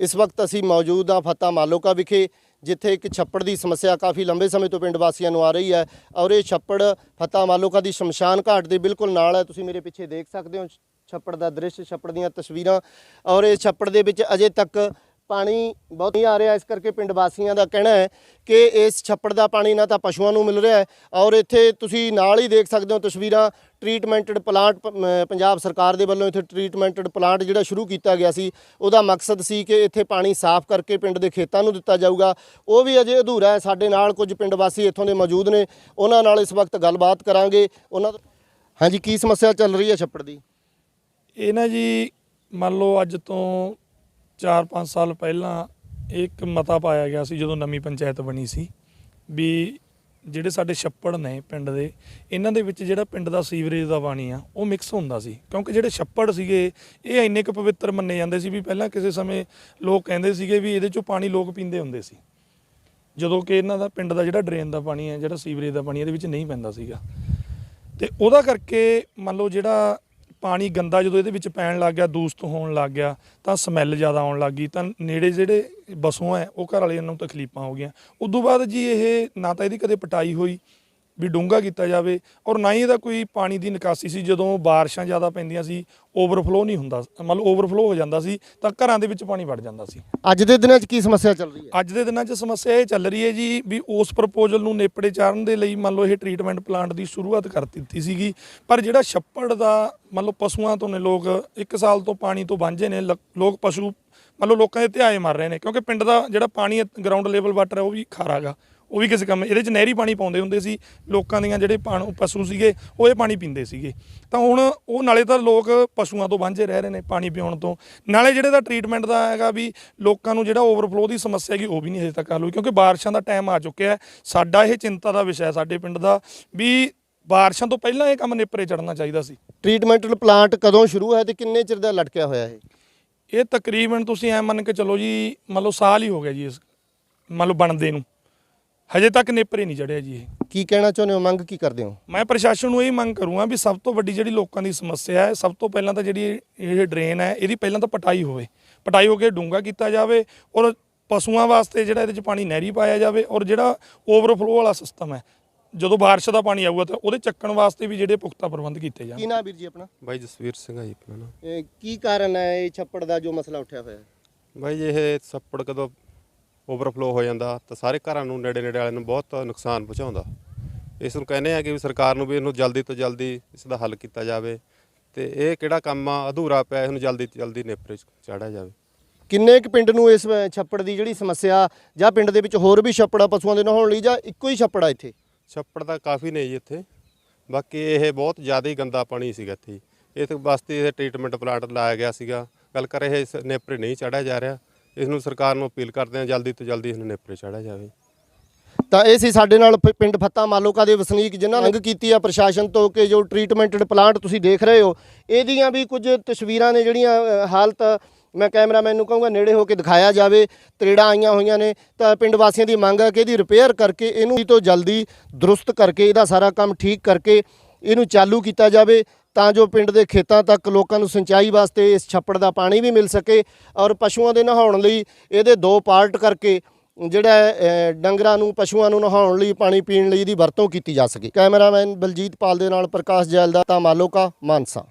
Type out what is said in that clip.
ਇਸ ਵਕਤ ਅਸੀਂ ਮੌਜੂਦ ਹਾਂ ਫਤਾ ਮਾਲੋਕਾ ਵਿਖੇ, ਜਿੱਥੇ ਇੱਕ ਛੱਪੜ ਦੀ ਸਮੱਸਿਆ ਕਾਫੀ ਲੰਬੇ ਸਮੇਂ ਤੋਂ ਪਿੰਡ ਵਾਸੀਆਂ ਨੂੰ ਆ ਰਹੀ ਹੈ ਔਰ ਇਹ ਛੱਪੜ ਫਤਾ ਮਾਲੋਕਾ ਦੀ ਸ਼ਮਸ਼ਾਨ ਘਾਟ ਦੇ ਬਿਲਕੁਲ ਨਾਲ ਹੈ। ਤੁਸੀਂ ਮੇਰੇ ਪਿੱਛੇ ਦੇਖ ਸਕਦੇ ਹੋ ਛੱਪੜ ਦਾ ਦ੍ਰਿਸ਼, ਛੱਪੜ ਦੀਆਂ ਤਸਵੀਰਾਂ ਔਰ ਇਹ ਛੱਪੜ ਦੇ ਵਿੱਚ ਅਜੇ ਤੱਕ ਪਾਣੀ ਬਹੁਤ ਨਹੀਂ ਆ ਰਿਹਾ ਇਸ ਕਰਕੇ ਪਿੰਡ ਵਾਸੀਆਂ ਦਾ ਕਹਿਣਾ ਹੈ ਕਿ ਇਸ ਛੱਪੜ ਦਾ ਪਾਣੀ ਨਾ ਤਾਂ ਪਸ਼ੂਆਂ ਨੂੰ ਮਿਲ ਰਿਹਾ ਹੈ ਔਰ ਇੱਥੇ ਤੁਸੀਂ ਨਾਲ ਹੀ ਦੇਖ ਸਕਦੇ ਹੋ ਤਸਵੀਰਾਂ ਟ੍ਰੀਟਮੈਂਟਡ ਪਲਾਂਟ ਪੰਜਾਬ ਸਰਕਾਰ ਦੇ ਵੱਲੋਂ ਇੱਥੇ ਟ੍ਰੀਟਮੈਂਟਡ ਪਲਾਂਟ ਜਿਹੜਾ ਸ਼ੁਰੂ ਕੀਤਾ ਗਿਆ ਸੀ, ਉਹਦਾ ਮਕਸਦ ਸੀ ਕਿ ਇੱਥੇ ਪਾਣੀ ਸਾਫ਼ ਕਰਕੇ ਪਿੰਡ ਦੇ ਖੇਤਾਂ ਨੂੰ ਦਿੱਤਾ ਜਾਊਗਾ। ਉਹ ਵੀ ਅਜੇ ਅਧੂਰਾ ਹੈ। ਸਾਡੇ ਨਾਲ ਕੁਝ ਪਿੰਡ ਵਾਸੀ ਇੱਥੋਂ ਦੇ ਮੌਜੂਦ ਨੇ। ਉਹਨਾਂ ਨਾਲ ਇਸ ਵਕਤ ਗੱਲਬਾਤ ਕਰਾਂਗੇ। ਉਹਨਾਂ ਹਾਂਜੀ, ਕੀ ਸਮੱਸਿਆ ਚੱਲ ਰਹੀ ਹੈ ਛੱਪੜ ਦੀ? ਇਹ ਨਾ ਜੀ, ਮੰਨ ਲਓ ਅੱਜ ਤੋਂ 4-5 ਸਾਲ ਪਹਿਲਾਂ ਇੱਕ ਮਤਾ ਪਾਇਆ ਗਿਆ ਸੀ ਜਦੋਂ ਨਵੀਂ ਪੰਚਾਇਤ ਬਣੀ ਸੀ ਵੀ ਜਿਹੜੇ ਸਾਡੇ ਛੱਪੜ ਨੇ ਪਿੰਡ ਦੇ, ਇਹਨਾਂ ਦੇ ਵਿੱਚ ਜਿਹੜਾ ਪਿੰਡ ਦਾ ਸੀਵਰੇਜ ਦਾ ਪਾਣੀ ਆ, ਉਹ ਮਿਕਸ ਹੁੰਦਾ ਸੀ। ਕਿਉਂਕਿ ਜਿਹੜੇ ਛੱਪੜ ਸੀਗੇ, ਇਹ ਇੰਨੇ ਕੁ ਪਵਿੱਤਰ ਮੰਨੇ ਜਾਂਦੇ ਸੀ ਵੀ ਪਹਿਲਾਂ ਕਿਸੇ ਸਮੇਂ ਲੋਕ ਕਹਿੰਦੇ ਸੀਗੇ ਵੀ ਇਹਦੇ ਚੋਂ ਪਾਣੀ ਲੋਕ ਪੀਂਦੇ ਹੁੰਦੇ ਸੀ। ਜਦੋਂ ਕਿ ਇਹਨਾਂ ਦਾ ਪਿੰਡ ਦਾ ਜਿਹੜਾ ਡਰੇਨ ਦਾ ਪਾਣੀ ਹੈ ਜਿਹੜਾ ਸੀਵਰੇਜ ਦਾ ਪਾਣੀ ਇਹਦੇ ਵਿੱਚ ਨਹੀਂ ਪੈਂਦਾ ਸੀਗਾ। ਤੇ ਉਹਦਾ ਕਰਕੇ ਮੰਨ ਲਓ ਜਿਹੜਾ ਪਾਣੀ ਗੰਦਾ ਜਦੋਂ ਇਹਦੇ ਵਿੱਚ ਪੈਣ ਲੱਗ ਗਿਆ, ਦੂਸਤ ਹੋਣ ਲੱਗ ਗਿਆ, ਤਾਂ ਸਮੈਲ ਜ਼ਿਆਦਾ ਆਉਣ ਲੱਗ ਗਈ, ਤਾਂ ਨੇੜੇ ਜਿਹੜੇ ਬਸੋਂ ਹੈ, ਉਹ ਘਰ ਵਾਲਿਆਂ ਨੂੰ ਤਕਲੀਫਾਂ ਹੋ ਗਈਆਂ। ਉਦੋਂ ਬਾਅਦ ਜੀ ਇਹ ਨਾ ਤਾਂ ਇਹਦੀ ਕਦੇ ਪਟਾਈ ਹੋਈ ਵੀ ਡੂੰਘਾ ਕੀਤਾ ਜਾਵੇ ਔਰ ਨਾ ਹੀ ਇਹਦਾ ਕੋਈ ਪਾਣੀ ਦੀ ਨਿਕਾਸੀ ਸੀ ਜਦੋਂ ਬਾਰਿਸ਼ਾਂ ਜ਼ਿਆਦਾ ਪੈਂਦੀਆਂ ਸੀ ਓਵਰਫਲੋ ਨਹੀਂ ਹੁੰਦਾ ਮਤਲਬ ਓਵਰਫਲੋ ਹੋ ਜਾਂਦਾ ਸੀ ਤਾਂ ਘਰਾਂ ਦੇ ਵਿੱਚ ਪਾਣੀ ਵੜ ਜਾਂਦਾ ਸੀ। ਅੱਜ ਦੇ ਦਿਨਾਂ 'ਚ ਕੀ ਸਮੱਸਿਆ ਚੱਲ ਰਹੀ ਹੈ? ਅੱਜ ਦੇ ਦਿਨਾਂ 'ਚ ਸਮੱਸਿਆ ਇਹ ਚੱਲ ਰਹੀ ਹੈ ਜੀ ਵੀ ਉਸ ਪ੍ਰਪੋਜ਼ਲ ਨੂੰ ਨੇਪੜੇ ਚਾੜਨ ਦੇ ਲਈ ਮੰਨ ਲਓ ਇਹ ਟ੍ਰੀਟਮੈਂਟ ਪਲਾਂਟ ਦੀ ਸ਼ੁਰੂਆਤ ਕਰ ਦਿੱਤੀ ਸੀਗੀ ਪਰ ਜਿਹੜਾ ਛੱਪੜ ਦਾ ਮੰਨ ਲਓ ਪਸ਼ੂਆਂ ਤੋਂ ਨੇ ਲੋਕ ਇੱਕ ਸਾਲ ਤੋਂ ਪਾਣੀ ਤੋਂ ਵਾਂਝੇ ਨੇ ਲੋਕ ਪਸ਼ੂ ਮੰਨ ਲਓ ਲੋਕਾਂ ਦੇ ਧਿਆਏ ਮਰ ਰਹੇ ਨੇ ਕਿਉਂਕਿ ਪਿੰਡ ਦਾ ਜਿਹੜਾ ਪਾਣੀ ਗਰਾਊਂਡ ਲੈਵਲ ਵਾਟਰ ਹੈ ਉਹ ਵੀ ਖਾਰਾਗਾ। ਉਹ ਵੀ ਕਿਸੇ ਕੰਮ ਇਹਦੇ 'ਚ ਨਹਿਰੀ ਪਾਣੀ ਪਾਉਂਦੇ ਹੁੰਦੇ ਸੀ ਲੋਕਾਂ ਦੀਆਂ ਜਿਹੜੇ ਪਾਣ ਪਸ਼ੂ ਸੀਗੇ ਉਹ ਇਹ ਪਾਣੀ ਪੀਂਦੇ ਸੀਗੇ। ਤਾਂ ਹੁਣ ਉਹ ਨਾਲੇ ਤਾਂ ਲੋਕ ਪਸ਼ੂਆਂ ਤੋਂ ਵਾਂਝੇ ਰਹਿ ਰਹੇ ਨੇ ਪਾਣੀ ਪੀਉਣ ਤੋਂ। ਨਾਲੇ ਜਿਹੜੇ ਦਾ ਟ੍ਰੀਟਮੈਂਟ ਦਾ ਹੈਗਾ ਵੀ ਲੋਕਾਂ ਨੂੰ ਜਿਹੜਾ ਓਵਰਫਲੋ ਦੀ ਸਮੱਸਿਆ ਹੈਗੀ ਉਹ ਵੀ ਨਹੀਂ ਹਜੇ ਤੱਕ ਹੱਲ ਹੋਈ ਕਿਉਂਕਿ ਬਾਰਿਸ਼ਾਂ ਦਾ ਟਾਈਮ ਆ ਚੁੱਕਿਆ ਹੈ। ਸਾਡਾ ਇਹ ਚਿੰਤਾ ਦਾ ਵਿਸ਼ਾ ਹੈ ਸਾਡੇ ਪਿੰਡ ਦਾ ਵੀ ਬਾਰਿਸ਼ਾਂ ਤੋਂ ਪਹਿਲਾਂ ਇਹ ਕੰਮ ਨੇਪਰੇ ਚੜਨਾ ਚਾਹੀਦਾ ਸੀ। ਟ੍ਰੀਟਮੈਂਟਡ ਪਲਾਂਟ ਕਦੋਂ ਸ਼ੁਰੂ ਹੈ ਤੇ ਕਿੰਨੇ ਚਿਰ ਦਾ ਲਟਕਿਆ ਹੋਇਆ ਹੈ ਇਹ ਤਕਰੀਬਨ ਤੁਸੀਂ ਐ ਮੰਨ ਕੇ ਚੱਲੋ ਜੀ ਮੰਨ ਲਓ ਸਾਲ ਹੀ ਹੋ ਗਿਆ ਜੀ ਇਸ ਮੰਨ ਲਓ ਬਣਦੇ ਨੂੰ। ਹਜੇ ਤੱਕ ਨੇਪਰੇ ਨਹੀਂ ਚੜਿਆ ਜੀ ਇਹ। ਕੀ ਕਹਿਣਾ ਚਾਹੁੰਦੇ ਹੋ? ਮੰਗ ਕੀ ਕਰਦੇ ਹੋ? ਮੈਂ ਪ੍ਰਸ਼ਾਸਨ ਨੂੰ ਇਹ ਮੰਗ ਕਰੂੰਗਾ ਵੀ ਸਭ ਤੋਂ ਵੱਡੀ ਜਿਹੜੀ ਲੋਕਾਂ ਦੀ ਸਮੱਸਿਆ ਹੈ ਸਭ ਤੋਂ ਪਹਿਲਾਂ ਤਾਂ ਜਿਹੜੀ ਇਹ ਡਰੇਨ ਹੈ ਇਹਦੀ ਪਹਿਲਾਂ ਤਾਂ ਪਟਾਈ ਹੋਵੇ। ਪਟਾਈ ਹੋ ਕੇ ਡੂੰਘਾ ਕੀਤਾ ਜਾਵੇ ਔਰ ਪਸ਼ੂਆਂ ਵਾਸਤੇ ਜਿਹੜਾ ਇਹਦੇ ਚ ਪਾਣੀ ਨਹਿਰੀ ਪਾਇਆ ਜਾਵੇ ਔਰ ਜਿਹੜਾ ਓਵਰਫਲੋ ਵਾਲਾ ਸਿਸਟਮ ਹੈ ਜਦੋਂ ਬਾਰਿਸ਼ ਦਾ ਪਾਣੀ ਆਊਗਾ ਤਾਂ ਉਹਦੇ ਚੱਕਣ ਵਾਸਤੇ ਵੀ ਜਿਹੜੇ ਪੁਖਤਾ ਪ੍ਰਬੰਧ ਕੀਤੇ ਜਾਣ। ਕੀ ਨਾਮ ਵੀਰ ਜੀ ਆਪਣਾ? ਬਾਈ ਜਸਵੀਰ ਸਿੰਘ ਆ ਜੀ ਆਪਣਾ ਨਾਮ। ਇਹ ਕੀ ਕਾਰਨ ਹੈ ਇਹ ਛੱਪੜ ਦਾ ਜੋ ਮਸਲਾ ਉੱਠਿਆ ਹੋਇਆ? ਹੈ ਬਾਈ ਜੀ ਇਹ ਛੱਪੜ ਕਦੋਂ ਓਵਰਫਲੋ ਹੋ ਜਾਂਦਾ ਤਾਂ ਸਾਰੇ ਘਰਾਂ ਨੂੰ ਨੇੜੇ ਨੇੜੇ ਵਾਲਿਆਂ ਨੂੰ ਬਹੁਤ ਨੁਕਸਾਨ ਪਹੁੰਚਾਉਂਦਾ। ਇਸ ਨੂੰ ਕਹਿੰਦੇ ਆ ਕਿ ਵੀ ਸਰਕਾਰ ਨੂੰ ਵੀ ਇਹਨੂੰ ਜਲਦੀ ਤੋਂ ਜਲਦੀ ਇਸ ਦਾ ਹੱਲ ਕੀਤਾ ਜਾਵੇ ਤੇ ਇਹ ਕਿਹੜਾ ਕੰਮ ਆ ਅਧੂਰਾ ਪਿਆ ਇਹਨੂੰ ਜਲਦੀ ਤੋਂ ਜਲਦੀ ਨੇਪਰੇ ਚਾੜਿਆ ਜਾਵੇ। ਕਿੰਨੇ ਕੁ ਪਿੰਡ ਨੂੰ ਇਸ ਛੱਪੜ ਦੀ ਜਿਹੜੀ ਸਮੱਸਿਆ ਜਾਂ ਪਿੰਡ ਦੇ ਵਿੱਚ ਹੋਰ ਵੀ ਛੱਪੜਾ ਪਸ਼ੂਆਂ ਦੇ ਨਹਾਉਣ ਲਈ ਜਾਂ ਇੱਕੋ ਹੀ ਛੱਪੜਾ ਇੱਥੇ? ਛੱਪੜ ਤਾਂ ਕਾਫੀ ਨੇ ਜੀ ਇੱਥੇ। ਬਾਕੀ ਇਹ ਬਹੁਤ ਜ਼ਿਆਦਾ ਹੀ ਗੰਦਾ ਪਾਣੀ ਸੀਗਾ ਇੱਥੇ। ਇਹ ਤੇ ਵਾਸਤੇ ਇਹ ਟ੍ਰੀਟਮੈਂਟ ਪਲਾਂਟ ਲਾਇਆ ਗਿਆ ਸੀਗਾ। ਗੱਲ ਕਰ ਇਹ ਇਸ ਨੇਪਰੇ ਨਹੀਂ ਚਾੜਿਆ ਜਾ ਰਿਹਾ। ਇਸ ਨੂੰ ਸਰਕਾਰ ਨੂੰ ਅਪੀਲ ਕਰਦੇ ਹਾਂ ਜਲਦੀ ਤੋਂ ਜਲਦੀ ਇਹਨੂੰ ਨੇਪਰੇ ਚਾੜਿਆ ਜਾਵੇ। ਤਾਂ ਇਹ ਸੀ ਸਾਡੇ ਨਾਲ ਪ- ਪਿੰਡ ਫੱਤਾ ਮਾਲੋਕਾ ਦੇ ਵਸਨੀਕ ਜਿਨ੍ਹਾਂ ਨੇ ਮੰਗ ਕੀਤੀ ਆ ਪ੍ਰਸ਼ਾਸਨ ਤੋਂ ਕਿ ਜੋ ਟ੍ਰੀਟਮੈਂਟਡ ਪਲਾਂਟ ਤੁਸੀਂ ਦੇਖ ਰਹੇ ਹੋ ਇਹਦੀਆਂ ਵੀ ਕੁਝ ਤਸਵੀਰਾਂ ਨੇ ਜਿਹੜੀਆਂ ਅ, ਹਾਲਤ ਮੈਂ ਕੈਮਰਾਮੈਨ ਨੂੰ ਕਹੂੰਗਾ ਨੇੜੇ ਹੋ ਕੇ ਦਿਖਾਇਆ ਜਾਵੇ। ਤਰੇੜਾਂ ਆਈਆਂ ਹੋਈਆਂ ਨੇ। ਤਾਂ ਪਿੰਡ ਵਾਸੀਆਂ ਦੀ ਮੰਗ ਆ ਕਿ ਇਹਦੀ ਰਿਪੇਅਰ ਕਰਕੇ ਇਹਨੂੰ ਤੋਂ ਜਲਦੀ ਦਰੁਸਤ ਕਰਕੇ ਇਹਦਾ ਸਾਰਾ ਕੰਮ ਠੀਕ ਕਰਕੇ ਇਹਨੂੰ ਚਾਲੂ ਕੀਤਾ ਜਾਵੇ। ਤਾਂ ਜੋ ਪਿੰਡ ਦੇ ਖੇਤਾਂ ਤੱਕ ਲੋਕਾਂ ਨੂੰ ਸਿੰਚਾਈ ਵਾਸਤੇ ਇਸ ਛੱਪੜ ਦਾ ਪਾਣੀ ਵੀ ਮਿਲ ਸਕੇ ਔਰ ਪਸ਼ੂਆਂ ਦੇ ਨਹਾਉਣ ਲਈ ਇਹਦੇ ਦੋ ਪਾਰਟ ਕਰਕੇ ਜਿਹੜਾ ਡੰਗਰਾਂ ਨੂੰ, ਪਸ਼ੂਆਂ ਨੂੰ ਨਹਾਉਣ ਲਈ, ਪਾਣੀ ਪੀਣ ਲਈ ਇਹਦੀ ਵਰਤੋਂ ਕੀਤੀ ਜਾ ਸਕੇ। ਕੈਮਰਾਮੈਨ ਬਲਜੀਤ ਪਾਲ ਦੇ ਨਾਲ ਪ੍ਰਕਾਸ਼ ਜੈਲ ਦਾ ਤਾਂ ਮਾਲੋਕਾ, ਮਾਨਸਾ।